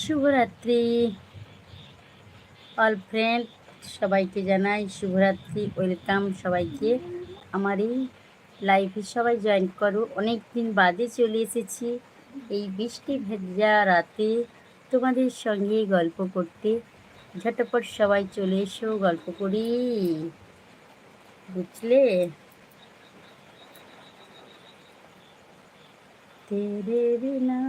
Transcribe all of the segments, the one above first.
শুভরাত্রি all friend সবাইকে জানাই শুভরাত্রি ওয়েলকাম সবাইকে। আমার এই লাইফে সবাই জয়েন করো। অনেক দিন বাদে চলে এসেছি এই বৃষ্টি ভেজা রাতে তোমাদের সঙ্গে গল্প করতে। ঝটপট সবাই চলে এসো, গল্প করি। বুঝলে? তেরে বিনা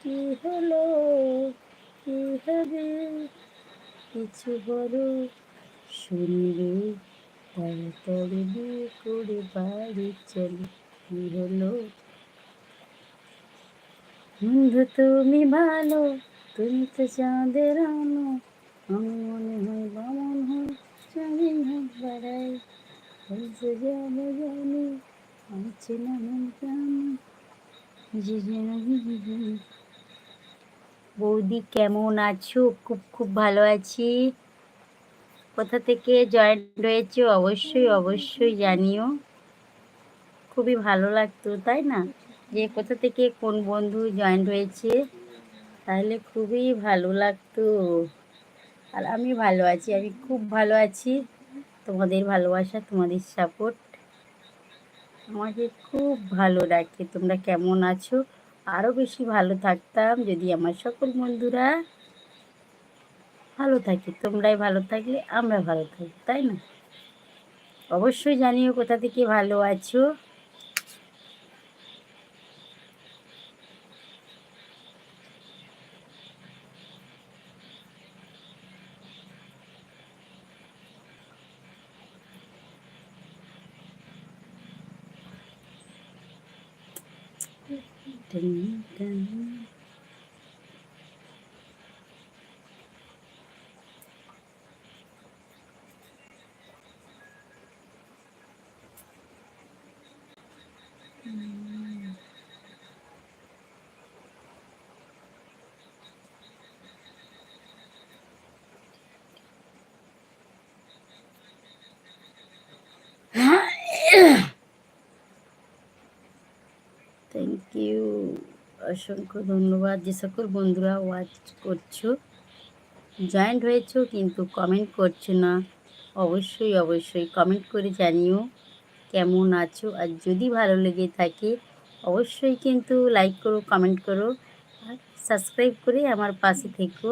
কি হলো কি হবে কিছু বড় শুনবে তাড়াতাড়ি বিয়ে করে বাড়ি চলে কি হলো বন্ধু তুমি ভালো তুমি তো চাঁদের আনো আমি মনে হয় বামন হয় চাঁদি হাত বাড়াই বলছে যাব জানি আমি চেনা মন জানি যে যেন বৌদি, কেমন আছো? খুব খুব ভালো আছি। কোথা থেকে জয়েন্ট হয়েছে? অবশ্যই অবশ্যই জানিও। খুবই ভালো লাগতো, তাই না? যে কোথা থেকে কোন বন্ধু জয়েন্ট হয়েছে, তাহলে খুবই ভালো লাগতো। আর আমি ভালো আছি, আমি খুব ভালো আছি। তোমাদের ভালোবাসা, তোমাদের সাপোর্ট আমাকে খুব ভালো রাখে তোমরা কেমন আছো? আরও বেশি ভালো থাকতাম যদি আমার সকল বন্ধুরা ভালো থাকে। তোমরাই ভালো থাকলে আমরা ভালো থাকি, তাই না? অবশ্যই জানিও কোথা থেকে ভালো আছো। 等一等 অসংখ্য ধন্যবাদ। যে সকল বন্ধুরা ওয়াচ করছ জয়েন্ট হয়েছো কিন্তু কমেন্ট করছ না, অবশ্যই অবশ্যই কমেন্ট করে জানিও কেমন আছো। আর যদি ভালো লেগে থাকে, অবশ্যই কিন্তু লাইক করো কমেন্ট করো আর সাবস্ক্রাইব করে আমার পাশে থেকো।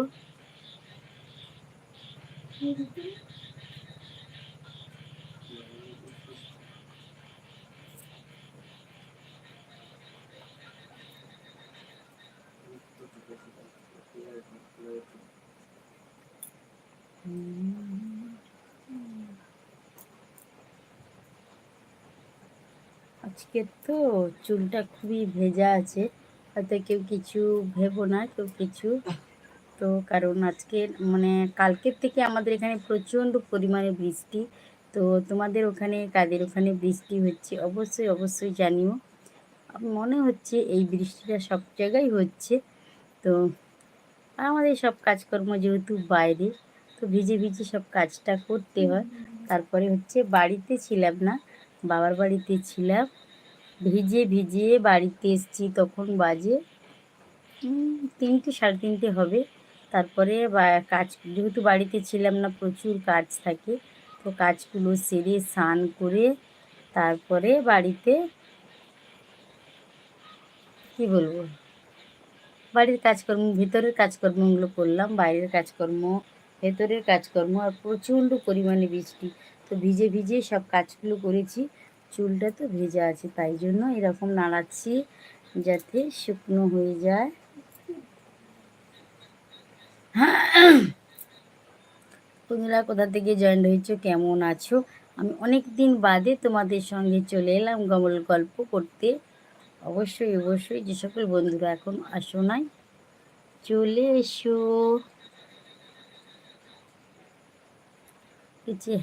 আজকে তো চুলটা খুবই ভেজা আছে হয়তো কেউ কিছু ভেবো না, কেউ কিছু। তো কারণ আজকে মানে কালকের থেকে আমাদের এখানে প্রচণ্ড পরিমাণে বৃষ্টি। তো তোমাদের ওখানে, কাদের ওখানে বৃষ্টি হচ্ছে অবশ্যই অবশ্যই জানিও। মনে হচ্ছে এই বৃষ্টিটা সব জায়গায় হচ্ছে। তো আমাদের সব কাজকর্ম যেহেতু বাইরে, তো ভিজে ভিজে সব কাজটা করতে হয়। তারপরে হচ্ছে বাড়িতে ছিলাম না, বাবার বাড়িতে ছিলাম। ভিজে ভিজে বাড়িতে এসছি, তখন বাজে তিনটে, সাড়ে তিনটে হবে। তারপরে কাজ, যেহেতু বাড়িতে ছিলাম না, প্রচুর কাজ থাকে, তো কাজগুলো সেরে স্নান করে তারপরে বাড়িতে, কি বলব? বাড়ির কাজকর্ম, ভিতরের কাজকর্মগুলো করলাম, বাইরের কাজকর্ম, ভেতরের কাজকর্ম, আর প্রচণ্ড পরিমাণে বৃষ্টি। তো ভিজে ভিজে সব কাজগুলো করেছি। চুলটা তো ভেজা আছে, তাই জন্য এরকম নাড়াচ্ছি যাতে শুকনো হয়ে যায়। বন্ধুরা কোথা থেকে জয়েন্ট হয়েছো? কেমন আছো? আমি অনেক দিন বাদে তোমাদের সঙ্গে চলে এলাম গমল গল্প করতে। অবশ্যই অবশ্যই যে সকল বন্ধুরা এখন আসো নাই, চলে এসো।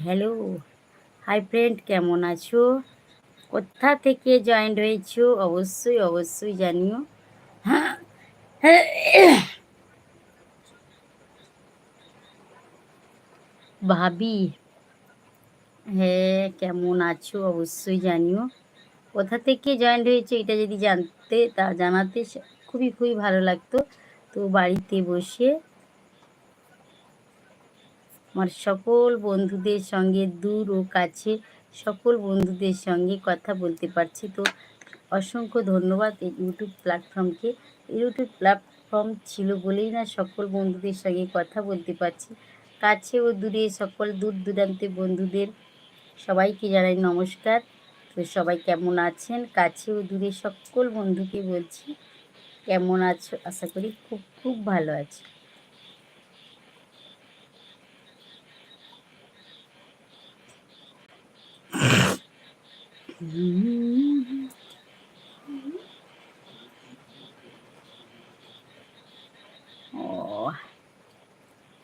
হ্যালো হাই ফ্রেন্ড কেমন আছো? কোথা থেকে জয়েন্ট হয়েছো? অবশ্যই অবশ্যই জানিও। হ্যাঁ ভাবি হ্যাঁ কেমন আছো? অবশ্যই জানিও। কোথা থেকে জয়েন্ট হয়েছে এটা যদি জানতে, তা জানাতে খুবই খুবই ভালো লাগতো। তো বাড়িতে বসে আমার সকল বন্ধুদের সঙ্গে দূর ও কাছে সকল বন্ধুদের সঙ্গে কথা বলতে পারছি। তো অসংখ্য ধন্যবাদ এই ইউটিউব প্ল্যাটফর্মকে ইউটিউব প্ল্যাটফর্ম ছিল বলেই না সকল বন্ধুদের সঙ্গে কথা বলতে পারছি। কাছে ও দূরে সকল দূর দূরান্তে বন্ধুদের সবাইকে জানাই নমস্কার। তো সবাই কেমন আছেন? কাছে ও দূরে সকল বন্ধুকে বলছি, কেমন আছো? আশা করি খুব খুব ভালো আছি। ও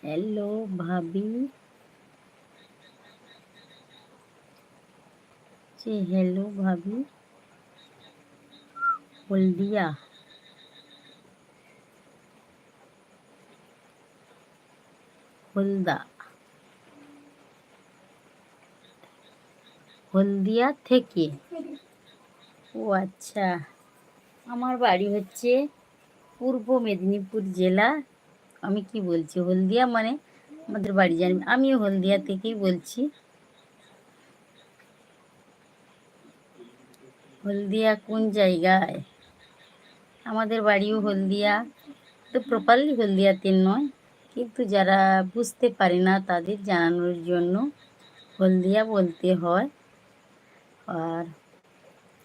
হ্যালো ভাবি জি হ্যালো ভাবি হলদিয়া হলদা হলদিয়া থেকে। ও আচ্ছা। আমার বাড়ি হচ্ছে পূর্ব মেদিনীপুর জেলা। আমি কি বলছি? হলদিয়া মানে আমাদের বাড়ি, জানি আমিও হলদিয়া থেকেই বলছি। হলদিয়া কোন জায়গায়? আমাদের বাড়িও হলদিয়া। তো প্রপারলি হলদিয়াতে নয়। কিন্তু যারা বুঝতে পারে না তাদের জানানোর জন্য হলদিয়া বলতে হয়। আর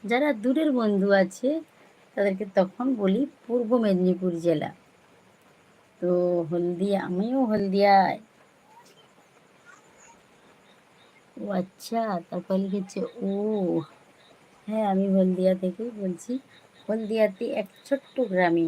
যারা দূরের বন্ধু আছে, তাদেরকে তখন বলি পূর্ব মেদিনীপুর জেলা। তো হলদিয়া, আমিও হলদিয়ায়। ও আচ্ছা তারপর লিখেছে, ও হ্যাঁ আমি হলদিয়া থেকেই বলছি। হলদিয়াতে এক ছোট্ট গ্রামে।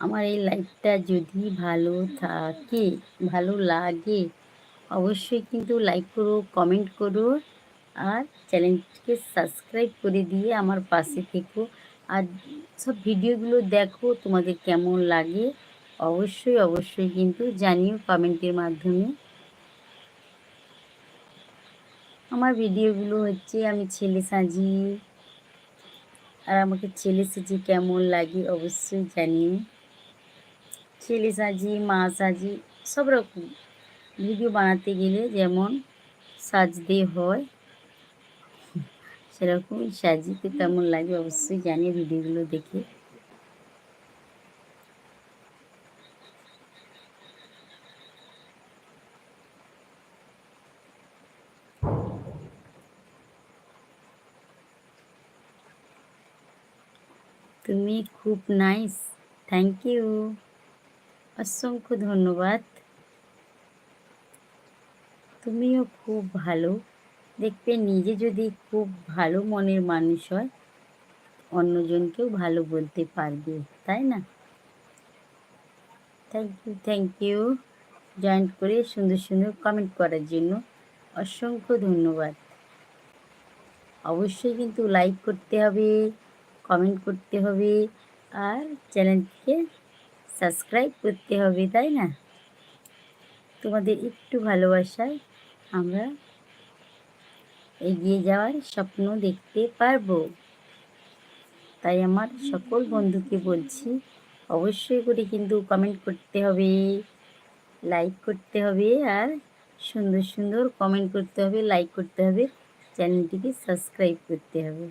আমার এই লাইফটা যদি ভালো থাকে, ভালো লাগে, অবশ্যই কিন্তু লাইক করো কমেন্ট করো আর চ্যানেলটিকে সাবস্ক্রাইব করে দিয়ে আমার পাশে থেকো। আর সব ভিডিওগুলো দেখো, তোমাদের কেমন লাগে, অবশ্যই অবশ্যই কিন্তু জানিও কমেন্টের মাধ্যমে। আমার ভিডিওগুলো হচ্ছে, আমি ছেলে সাজি, আর আমাকে ছেলে সাজি কেমন লাগে অবশ্যই জানিও। ছেলে সাজি মা সাজি সব রকম ভিডিও বানাতে গেলে যেমন সাজতে হয়, সেরকমই সাজিতে কেমন লাগে, অবশ্যই জানি ভিডিওগুলো দেখে। তুমি খুব নাইস থ্যাংক ইউ অসংখ্য ধন্যবাদ। তুমিও খুব ভালো। দেখবে নিজে যদি খুব ভালো মনের মানুষ হয়, অন্যজনকেও ভালো বলতে পারবে, তাই না? Thank you thank you joint করে সুন্দর সুন্দর কমেন্ট করার জন্য অসংখ্য ধন্যবাদ। অবশ্যই কিন্তু লাইক করতে হবে কমেন্ট করতে হবে, আর চ্যানেলটিকে সাবস্ক্রাইব করতে হবে, তাই না? তোমাদের একটু ভালোবাসায় আমরা এগিয়ে যাওয়ার স্বপ্ন দেখতে পারব। তাই আমার সকল বন্ধুকে বলছি, অবশ্যই করে কিন্তু কমেন্ট করতে হবে লাইক করতে হবে আর সুন্দর সুন্দর কমেন্ট করতে হবে লাইক করতে হবে চ্যানেলটিকে সাবস্ক্রাইব করতে হবে।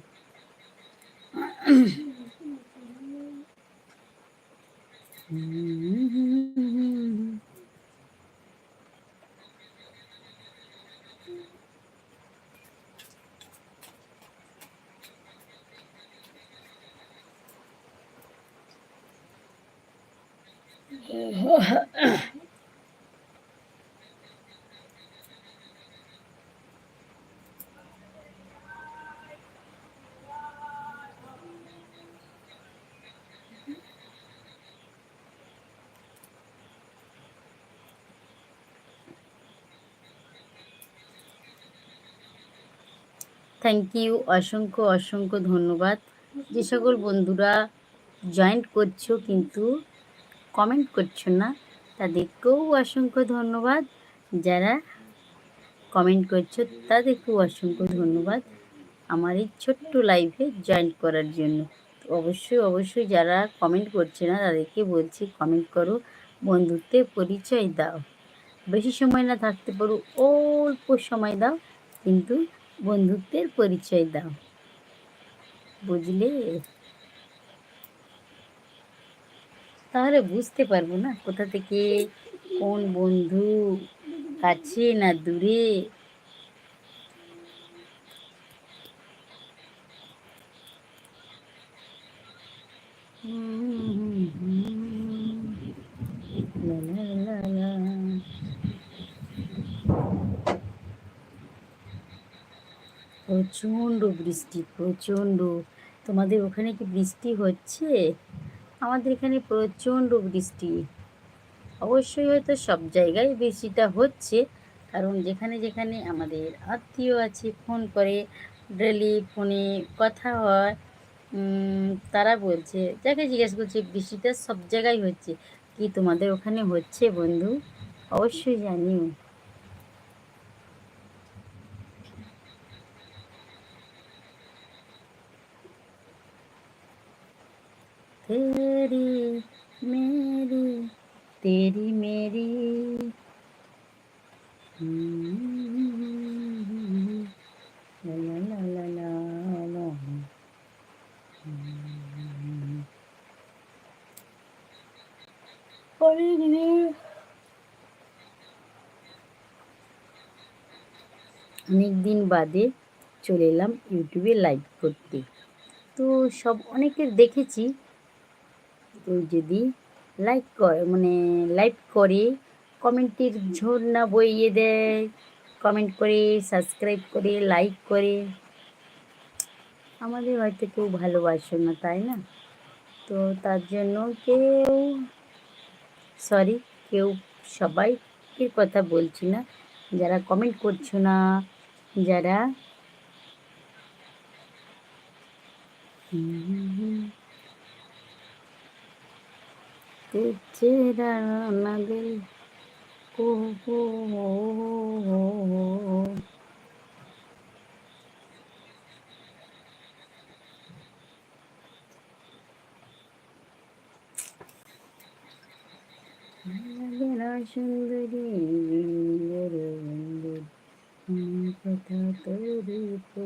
হুম থ্যাংক ইউ অসংখ্য অসংখ্য ধন্যবাদ। যে সকল বন্ধুরা জয়েন্ট করছ কিন্তু কমেন্ট করছ না, তাদেরকেও অসংখ্য ধন্যবাদ। যারা কমেন্ট করছ, তাদেরকেও অসংখ্য ধন্যবাদ আমার এই ছোট্ট লাইভে জয়েন করার জন্য। অবশ্যই অবশ্যই যারা কমেন্ট করছে না, তাদেরকে বলছি কমেন্ট করো বন্ধুত্বের পরিচয় দাও। বেশি সময় না থাকতে পারো, অল্প সময় দাও, কিন্তু বন্ধুত্বের পরিচয় দাও। বুঝলে? তাহলে বুঝতে পারব না কোথা থেকে কোন বন্ধু কাছে না দূরে। প্রচণ্ড বৃষ্টি, প্রচণ্ড। তোমাদের ওখানে কি বৃষ্টি হচ্ছে? আমাদের এখানে প্রচণ্ড বৃষ্টি। অবশ্যই হয়তো সব জায়গায় বৃষ্টিটা হচ্ছে, কারণ যেখানে যেখানে আমাদের আত্মীয় আছে, ফোন করে ডেলি ফোনে কথা হয় তারা বলছে, যাকে জিজ্ঞেস করছে, বৃষ্টিটা সব জায়গায় হচ্ছে। কি তোমাদের ওখানে হচ্ছে বন্ধু? অবশ্যই জানিও। तेरी मेरी तेरी मेरी ला ला ला ला ला অনেক দিন বাদে চলে এলাম ইউটিউবে লাইভ করতে তো সব অনেকের দেখেছি তো যদি লাইক করে মানে লাইক করে, কমেন্টের ঝর্ণা বইয়ে দেয় কমেন্ট করে সাবস্ক্রাইব করে লাইক করে। আমাদের হয়তো কেউ ভালোবাসে না, তাই না? তো তার জন্য কেউ সরি কেউ সবাইকে কথা বলছি না। যারা কমেন্ট করছ না, যারা തിരിച്ചിടണതിൽ സുന്ദരി കഥ തെറിപ്പോ